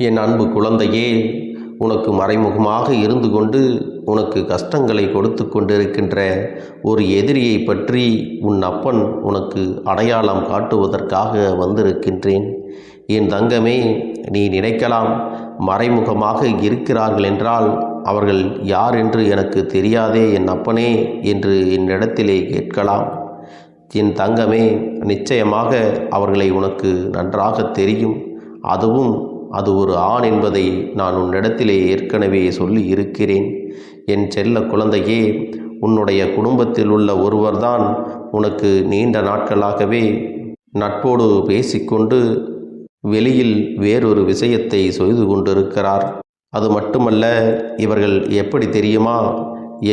என் அன்பு குழந்தையே உனக்கு மறைமுகமாக இருந்து கொண்டு உனக்கு கஷ்டங்களை கொடுத்து கொண்டிருக்கின்ற ஒரு எதிரியை பற்றி உன் அப்பன் உனக்கு அடையாளம் காட்டுவதற்காக வந்திருக்கின்றேன். என் தங்கமே நீ நினைக்கலாம் மறைமுகமாக இருக்கிறார்கள் என்றால் அவர்கள் யார் என்று எனக்கு தெரியாதே என் அப்பனே என்று என்னிடத்திலே கேட்கலாம். என் தங்கமே நிச்சயமாக அவர்களை உனக்கு நன்றாக தெரியும். அதுவும் அது ஒரு ஆண் என்பதை நான் உன்னிடத்திலே ஏற்கனவே சொல்லி இருக்கிறேன் என் செல்ல குழந்தையே உன்னுடைய குடும்பத்தில் உள்ள ஒருவர்தான் உனக்கு நீண்ட நாட்களாகவே நட்போடு பேசிக்கொண்டு வெளியில் வேறொரு விஷயத்தை செய்து கொண்டிருக்கிறார். அது மட்டுமல்ல இவர்கள் எப்படி தெரியுமா?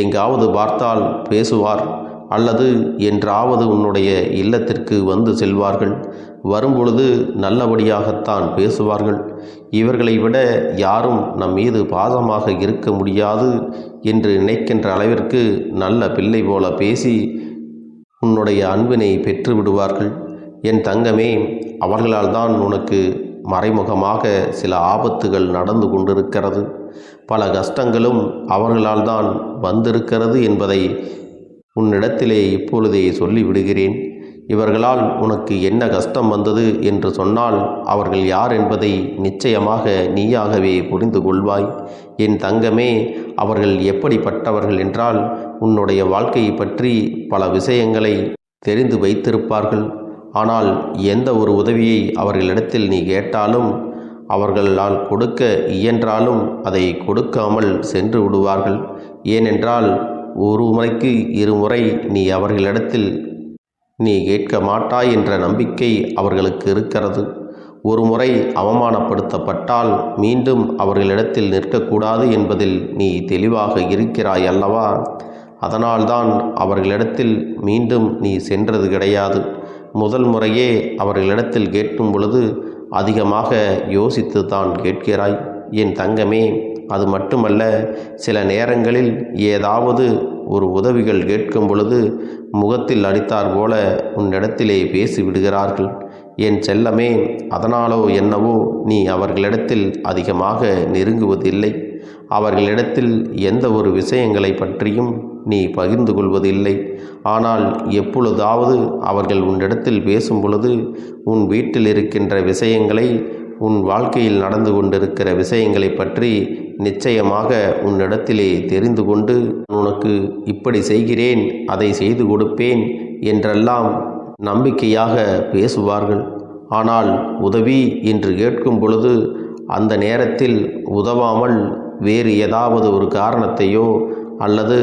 எங்காவது பார்த்தால் பேசுவார் அல்லது என்றாவது உன்னுடைய இல்லத்திற்கு வந்து செல்வார்கள். வரும்பொழுது நல்லபடியாகத்தான் பேசுவார்கள். இவர்களை விட யாரும் நம் மீது பாசமாக இருக்க முடியாது என்று நினைக்கின்ற அளவிற்கு நல்ல பிள்ளை போல பேசி உன்னுடைய அன்பினை பெற்று விடுவார்கள். என் தங்கமே அவர்களால் தான் உனக்கு மறைமுகமாக சில ஆபத்துகள் நடந்து கொண்டிருக்கிறது. பல கஷ்டங்களும் அவர்களால் தான் வந்திருக்கிறது என்பதை உன்னிடத்திலே இப்பொழுதே சொல்லிவிடுகிறேன். இவர்களால் உனக்கு என்ன கஷ்டம் வந்தது என்று சொன்னால் அவர்கள் யார் என்பதை நிச்சயமாக நீயாகவே புரிந்து கொள்வாய். என் தங்கமே அவர்கள் எப்படிப்பட்டவர்கள் என்றால் உன்னுடைய வாழ்க்கையை பற்றி பல விஷயங்களை தெரிந்து வைத்திருப்பார்கள். ஆனால் எந்த ஒரு உதவியை அவர்களிடத்தில் நீ கேட்டாலும் அவர்களால் கொடுக்க இயன்றாலும் அதை கொடுக்காமல் சென்று விடுவார்கள். ஏனென்றால் ஒரு முறைக்கு இருமுறை நீ அவர்களிடத்தில் நீ கேட்க மாட்டாய் என்ற நம்பிக்கை அவர்களுக்கு இருக்கிறது. ஒரு முறை அவமானப்படுத்தப்பட்டால் மீண்டும் அவர்களிடத்தில் நிற்கக்கூடாது என்பதில் நீ தெளிவாக இருக்கிறாய் அல்லவா? அதனால்தான் அவர்களிடத்தில் மீண்டும் நீ சென்றது கிடையாது. முதல் முறையே அவர்களிடத்தில் கேட்கும் பொழுது அதிகமாக யோசித்து தான் கேட்கிறாய். என் தங்கமே அது மட்டுமல்ல சில நேரங்களில் ஏதாவது ஒரு உதவிகள் கேட்கும் பொழுது முகத்தில் அடித்தார் போல உன்னிடத்திலே பேசி விடுகிறார்கள் என் செல்லமே அதனாலோ என்னவோ நீ அவர்களிடத்தில் அதிகமாக நெருங்குவதில்லை. அவர்களிடத்தில் எந்த ஒரு விஷயங்களை பற்றியும் நீ பகிர்ந்து கொள்வதில்லை. ஆனால் எப்பொழுதாவது அவர்கள் உன்னிடத்தில் பேசும் பொழுது உன் வீட்டில் இருக்கின்ற விஷயங்களை உன் வாழ்க்கையில் நடந்து கொண்டிருக்கிற விஷயங்களை பற்றி நிச்சயமாக உன்னிடத்திலே தெரிந்து கொண்டு உனக்கு இப்படி செய்கிறேன் அதை செய்து கொடுப்பேன் என்றெல்லாம் நம்பிக்கையாக பேசுவார்கள். ஆனால் உதவி என்று கேட்கும் பொழுது அந்த நேரத்தில் உதவாமல் வேறு ஏதாவது ஒரு காரணத்தையோ அல்லது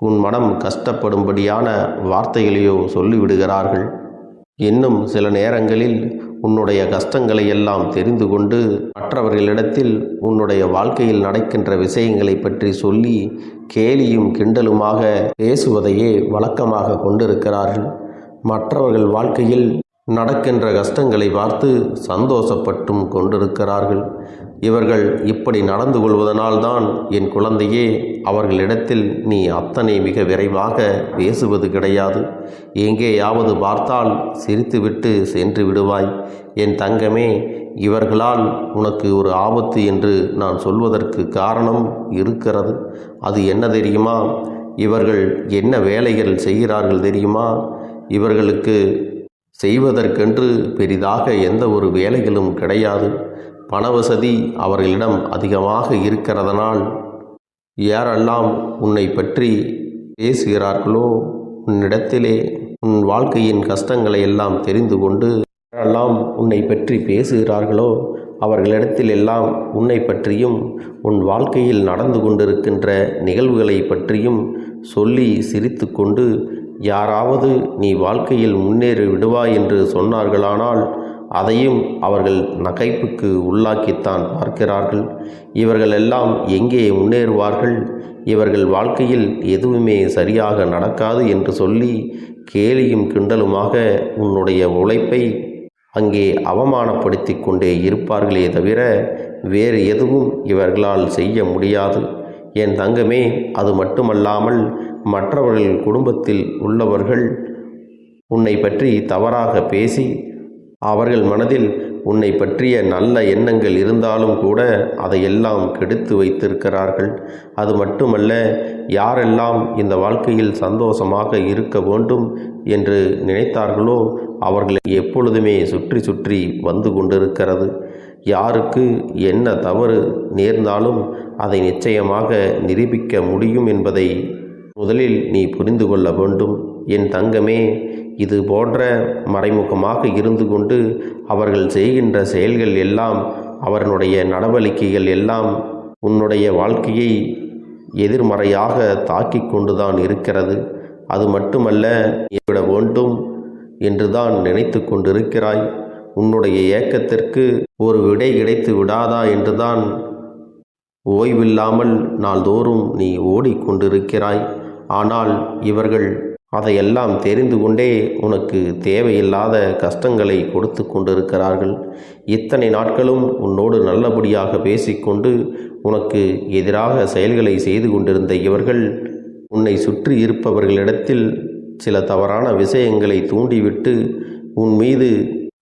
உன் மனம் கஷ்டப்படும்படியான வார்த்தைகளையோ சொல்லிவிடுகிறார்கள். இன்னும் சில நேரங்களில் உன்னுடைய கஷ்டங்களை எல்லாம் தெரிந்து கொண்டு மற்றவர்களிடத்தில் உன்னுடைய வாழ்க்கையில் நடக்கின்ற விஷயங்களை பற்றி சொல்லி கேலியும் கிண்டலுமாக பேசுவதையே வழக்கமாக கொண்டிருக்கிறார்கள். மற்றவர்கள் வாழ்க்கையில் நடக்கின்ற கஷ்டங்களை பார்த்து சந்தோஷப்பட்டும் கொண்டிருக்கிறார்கள். இவர்கள் இப்படி நடந்து கொள்வதனால்தான் என் குழந்தையே அவர்களிடத்தில் நீ அத்தனை மிக விரைவாக பேசுவது கிடையாது. எங்கேயாவது பார்த்தால் சிரித்துவிட்டு சென்று விடுவாய். என் தங்கமே இவர்களால் உனக்கு ஒரு ஆபத்து என்று நான் சொல்வதற்கு காரணம் இருக்கிறது. அது என்ன தெரியுமா? இவர்கள் என்ன வேலைகள் செய்கிறார்கள் தெரியுமா? இவர்களுக்கு செய்வதற்கென்று பெரிதாக எந்த ஒரு வேலைகளும் கிடையாது. பணவசதி அவர்களிடம் அதிகமாக இருக்கிறதனால் யாரெல்லாம் உன்னை பற்றி பேசுகிறார்களோ உன்னிடத்திலே உன் வாழ்க்கையின் கஷ்டங்களை எல்லாம் தெரிந்து கொண்டு யாரெல்லாம் உன்னை பற்றி பேசுகிறார்களோ அவர்களிடத்தில் எல்லாம் உன்னை பற்றியும் உன் வாழ்க்கையில் நடந்து கொண்டிருக்கின்ற நிகழ்வுகளை பற்றியும் சொல்லி சிரித்து கொண்டு யாராவது நீ வாழ்க்கையில் முன்னேறி விடுவாய் என்று சொன்னார்களானால் அதையும் அவர்கள் நகைப்புக்கு உள்ளாக்கித்தான் பார்க்கிறார்கள். இவர்கள் எல்லாம் எங்கே முன்னேறுவார்கள்? இவர்கள் வாழ்க்கையில் எதுவுமே சரியாக நடக்காது என்று சொல்லி கேலியும் கிண்டலுமாக உன்னுடைய உழைப்பை அங்கே அவமானப்படுத்தி கொண்டே இருப்பார்களே தவிர வேறு எதுவும் இவர்களால் செய்ய முடியாது. என் தங்கமே அது மட்டுமல்லாமல் மற்றவர்கள் குடும்பத்தில் உள்ளவர்கள் உன்னை பற்றி தவறாக பேசி அவர்கள் மனதில் உன்னை பற்றிய நல்ல எண்ணங்கள் இருந்தாலும் கூட அதையெல்லாம் கெடுத்து வைத்திருக்கிறார்கள். அது மட்டுமல்ல யாரெல்லாம் இந்த வாழ்க்கையில் சந்தோஷமாக இருக்க வேண்டும் என்று நினைத்தார்களோ அவர்களை எப்பொழுதுமே சுற்றி சுற்றி வந்து கொண்டிருக்கிறது. யாருக்கு என்ன தவறு நேர்ந்தாலும் அதை நிச்சயமாக நிரூபிக்க முடியும் என்பதை முதலில் நீ புரிந்து கொள்ள வேண்டும். என் தங்கமே இது போன்ற மறைமுகமாக இருந்து கொண்டு அவர்கள் செய்கின்ற செயல்கள் எல்லாம் அவர்களுடைய நடவடிக்கைகள் எல்லாம் உன்னுடைய வாழ்க்கையை எதிர்மறையாக தாக்கி கொண்டுதான் இருக்கிறது. அது மட்டுமல்ல விட வேண்டும் என்றுதான் நினைத்து கொண்டிருக்கிறாய். உன்னுடைய ஏக்கத்திற்கு ஒரு விடை கிடைத்து விடாதா என்றுதான் ஓய்வில்லாமல் நாள்தோறும் நீ ஓடிக்கொண்டிருக்கிறாய். ஆனால் இவர்கள் அதையெல்லாம் தெரிந்து கொண்டே உனக்கு தேவையில்லாத கஷ்டங்களை கொடுத்து கொண்டிருக்கிறார்கள். இத்தனை நாட்களும் உன்னோடு நல்லபடியாக பேசிக்கொண்டு உனக்கு எதிராக செயல்களை செய்து கொண்டிருந்த இவர்கள் உன்னை சுற்றி இருப்பவர்களிடத்தில் சில தவறான விஷயங்களை தூண்டிவிட்டு உன் மீது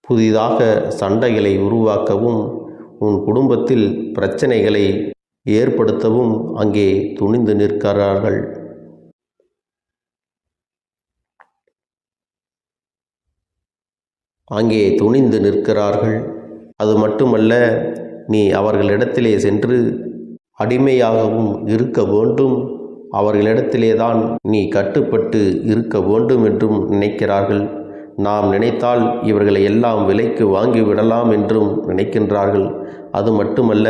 புதிதாக சண்டைகளை உருவாக்கவும் உன் குடும்பத்தில் பிரச்சனைகளை ஏற்படுத்தவும் அங்கே துணிந்து நிற்கிறார்கள். அங்கே துணிந்து நிற்கிறார்கள். அது மட்டுமல்ல நீ அவர்களிடத்திலே சென்று அடிமையாகவும் இருக்க வேண்டும். அவர்களிடத்திலே தான் நீ கட்டுப்பட்டு இருக்க வேண்டும் என்றும் நினைக்கிறார்கள். நாம் நினைத்தால் இவர்களை எல்லாம் விலைக்கு வாங்கி விடலாம் என்றும் நினைக்கின்றார்கள். அது மட்டுமல்ல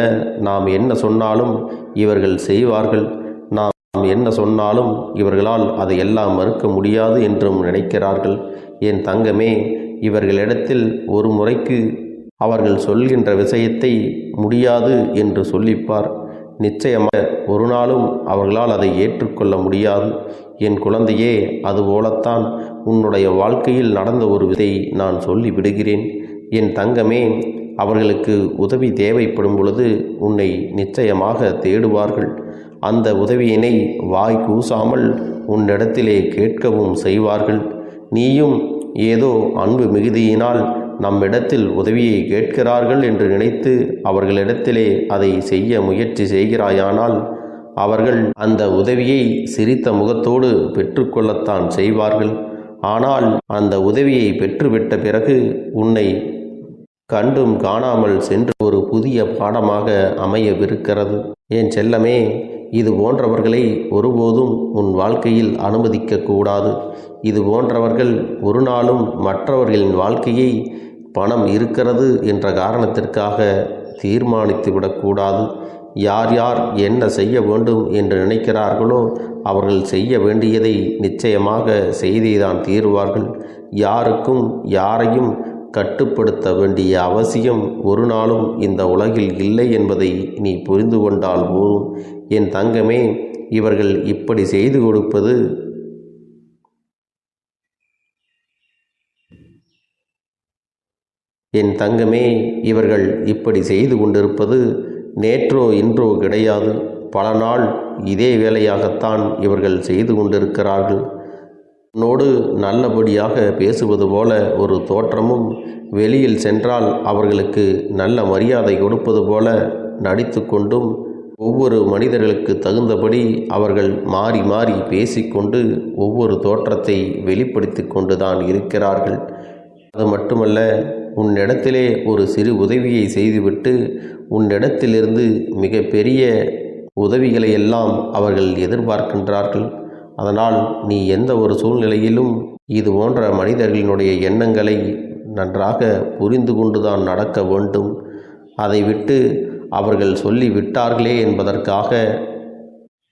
நாம் என்ன சொன்னாலும் இவர்கள் செய்வார்கள். நாம் என்ன சொன்னாலும் இவர்களால் அதை எல்லாம் மறுக்க முடியாது என்றும் நினைக்கிறார்கள். என் தங்கமே இவர்களிடத்தில் ஒரு முறைக்கு அவர்கள் சொல்கின்ற விஷயத்தை முடியாது என்று சொல்லிப்பார். நிச்சயமாக ஒரு நாளும் அவர்களால் அதை ஏற்றுக்கொள்ள முடியாது. என் குழந்தையே அதுபோலத்தான் உன்னுடைய வாழ்க்கையில் நடந்த ஒரு விதை நான் சொல்லி விடுகிறேன். என் தங்கமே அவர்களுக்கு உதவி தேவைப்படும் பொழுது உன்னை நிச்சயமாக தேடுவார்கள். அந்த உதவியினை வாய் கூசாமல் உன்னிடத்திலே கேட்கவும் செய்வார்கள். நீயும் ஏதோ அன்பு மிகுதியினால் நம்மிடத்தில் உதவியை கேட்கிறார்கள் என்று நினைத்து அவர்களிடத்திலே அதை செய்ய முயற்சி செய்கிறாயானால் அவர்கள் அந்த உதவியை சிரித்த முகத்தோடு பெற்றுக்கொள்ளத்தான் செய்வார்கள். ஆனால் அந்த உதவியை பெற்றுவிட்ட பிறகு உன்னை கண்டும் காணாமல் சென்று ஒரு புதிய பாடமாக அமையவிருக்கிறது. என் செல்லமே இது போன்றவர்களை ஒருபோதும் உன் வாழ்க்கையில் அனுமதிக்க கூடாது. இது போன்றவர்கள் ஒரு நாளும் மற்றவர்களின் வாழ்க்கையை பணம் இருக்கிறது என்ற காரணத்திற்காக தீர்மானித்து விடக்கூடாது யார் யார் என்ன செய்ய வேண்டும் என்று நினைக்கிறார்களோ அவர்கள் செய்ய வேண்டியதை நிச்சயமாக செய்தேதான் தீருவார்கள். யாருக்கும் யாரையும் கட்டுப்படுத்த வேண்டிய அவசியம் ஒரு நாளும் இந்த உலகில் இல்லை என்பதை நீ புரிந்து கொண்டால் போதும். என் தங்கமே இவர்கள் இப்படி செய்து கொடுப்பது என் தங்கமே இவர்கள் இப்படி செய்து கொண்டிருப்பது நேற்றோ இன்றோ கிடையாது. பல நாள் இதே வேலையாகத்தான் இவர்கள் செய்து கொண்டிருக்கிறார்கள். உன்னோடு நல்லபடியாக பேசுவது போல ஒரு தோற்றமும் வெளியில் சென்றால் அவர்களுக்கு நல்ல மரியாதை கொடுப்பது போல நடித்து கொண்டும் ஒவ்வொரு மனிதர்களுக்கு தகுந்தபடி அவர்கள் மாறி மாறி பேசிக்கொண்டு ஒவ்வொரு தோற்றத்தை வெளிப்படுத்தி கொண்டு தான் இருக்கிறார்கள். அது மட்டுமல்ல உன்னிடத்திலே ஒரு சிறு உதவியை செய்துவிட்டு உன்னிடத்திலிருந்து மிக பெரிய உதவிகளை எல்லாம் அவர்கள் எதிர்பார்க்கின்றார்கள். அதனால் நீ எந்த ஒரு சூழ்நிலையிலும் இது போன்ற மனிதர்களினுடைய எண்ணங்களை நன்றாக புரிந்து கொண்டுதான் நடக்க வேண்டும். அதை விட்டு அவர்கள் சொல்லி விட்டார்களே என்பதற்காக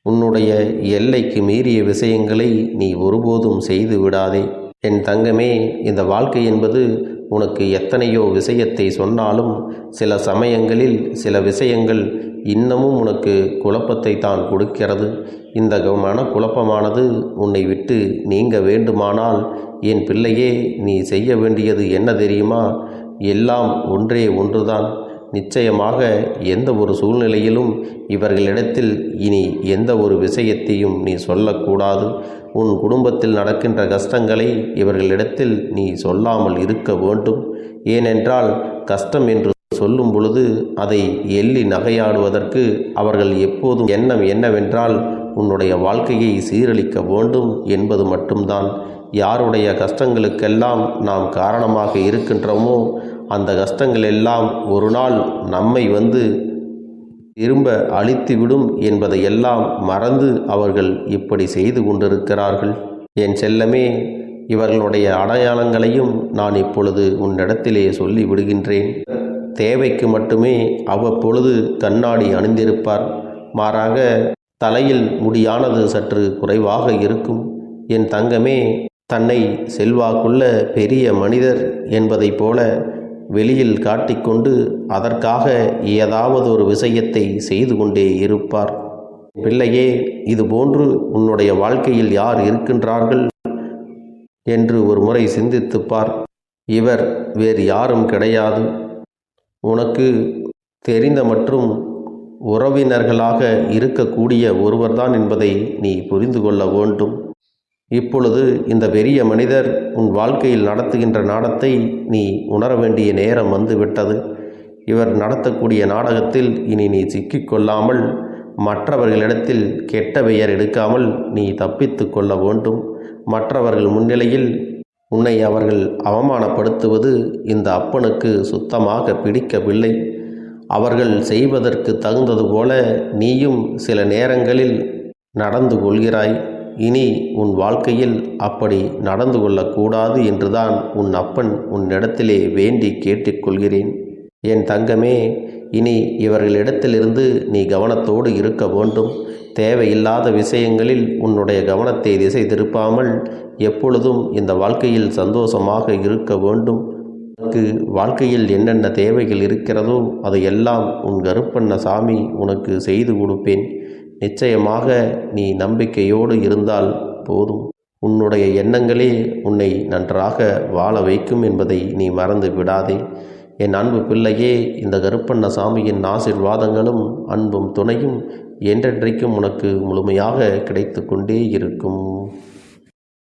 உன்னுடைய எல்லைக்கு மீறிய விஷயங்களை நீ ஒருபோதும் செய்து விடாதே. என் தங்கமே இந்த வாழ்க்கை என்பது உனக்கு எத்தனையோ விஷயத்தை சொன்னாலும் சில சமயங்களில் சில விஷயங்கள் இன்னமும் உனக்கு குழப்பத்தை தான் கொடுக்கிறது. இந்த மனக்குழப்பமானது உன்னை விட்டு நீங்க வேண்டுமானால் என் பிள்ளையே நீ செய்ய வேண்டியது என்ன தெரியுமா? எல்லாம் ஒன்றே ஒன்றுதான். நிச்சயமாக எந்த ஒரு சூழ்நிலையிலும் இவர்களிடத்தில் இனி எந்த ஒரு விஷயத்தையும் நீ சொல்லக்கூடாது. உன் குடும்பத்தில் நடக்கின்ற கஷ்டங்களை இவர்களிடத்தில் நீ சொல்லாமல் இருக்க வேண்டும். ஏனென்றால் கஷ்டம் என்று சொல்லும் பொழுது அதை எள்ளி நகையாடுவதற்கு அவர்கள் எப்போதும் எண்ணம் என்னவென்றால் உன்னுடைய வாழ்க்கையை சீரழிக்க வேண்டும் என்பது மட்டும்தான். யாருடைய கஷ்டங்களுக்கெல்லாம் நாம் காரணமாக இருக்கின்றோமோ அந்த கஷ்டங்கள் எல்லாம் ஒரு நாள் நம்மை வந்து திரும்ப அழித்துவிடும் என்பதையெல்லாம் மறந்து அவர்கள் இப்படி செய்து கொண்டிருக்கிறார்கள். என் செல்லமே இவர்களுடைய அடையாளங்களையும் நான் இப்பொழுது உன்னிடத்திலே சொல்லி விடுகின்றேன் தேவைக்கு மட்டுமே அவ்வப்பொழுது கண்ணாடி அணிந்திருப்பார். மாறாக தலையில் முடியானது சற்று குறைவாக இருக்கும். என் தங்கமே தன்னை செல்வாக்குள்ள பெரிய மனிதர் என்பதைப் போல வெளியில் காட்டிக்கொண்டு அதற்காக ஏதாவது ஒரு விஷயத்தை செய்து கொண்டே இருப்பார். பிள்ளையே இதுபோன்று உன்னுடைய வாழ்க்கையில் யார் இருக்கின்றார்கள்? என்று ஒரு முறை சிந்தித்துப்பார் இவர் வேறு யாரும் கிடையாது. உனக்கு தெரிந்த மற்றும் உறவினர்களாக இருக்கக்கூடிய ஒருவர்தான் என்பதை நீ புரிந்து கொள்ள வேண்டும். இப்பொழுது இந்த பெரிய மனிதர் உன் வாழ்க்கையில் நடத்துகின்ற நாடத்தை நீ உணர வேண்டிய நேரம் வந்துவிட்டது. இவர் நடத்தக்கூடிய நாடகத்தில் இனி நீ சிக்கிக்கொள்ளாமல் மற்றவர்களிடத்தில் கெட்ட பெயர் எடுக்காமல் நீ தப்பித்து கொள்ள வேண்டும். மற்றவர்கள் முன்னிலையில் உன்னை அவர்கள் அவமானப்படுத்துவது இந்த அப்பனுக்கு சுத்தமாக பிடிக்கவில்லை. அவர்கள் செய்வதற்கு தகுந்தது போல நீயும் சில நேரங்களில் நடந்து கொள்கிறாய். இனி உன் வாழ்க்கையில் அப்படி நடந்து கொள்ளக்கூடாது என்றுதான் உன் அப்பன் உன்னிடத்திலே வேண்டி கேட்டுக்கொள்கிறேன். என் தங்கமே இனி இவர்களிடத்திலிருந்து நீ கவனத்தோடு இருக்க வேண்டும். தேவையில்லாத விஷயங்களில் உன்னுடைய கவனத்தை திசை திருப்பாமல் எப்பொழுதும் இந்த வாழ்க்கையில் சந்தோஷமாக இருக்க வேண்டும். உனக்கு வாழ்க்கையில் என்னென்ன தேவைகள் இருக்கிறதோ அதையெல்லாம் உன் கருப்பண்ண சாமி உனக்கு செய்து கொடுப்பேன். நிச்சயமாக நீ நம்பிக்கையோடு இருந்தால் போதும். உன்னுடைய எண்ணங்களே உன்னை நன்றாக வாழ வைக்கும் என்பதை நீ மறந்து விடாதே. என் அன்பு பிள்ளையே இந்த கருப்பண்ண சாமியின் ஆசிர்வாதங்களும் அன்பும் துணையும் என்றென்றைக்கும் உனக்கு முழுமையாக கிடைத்து கொண்டே இருக்கும்.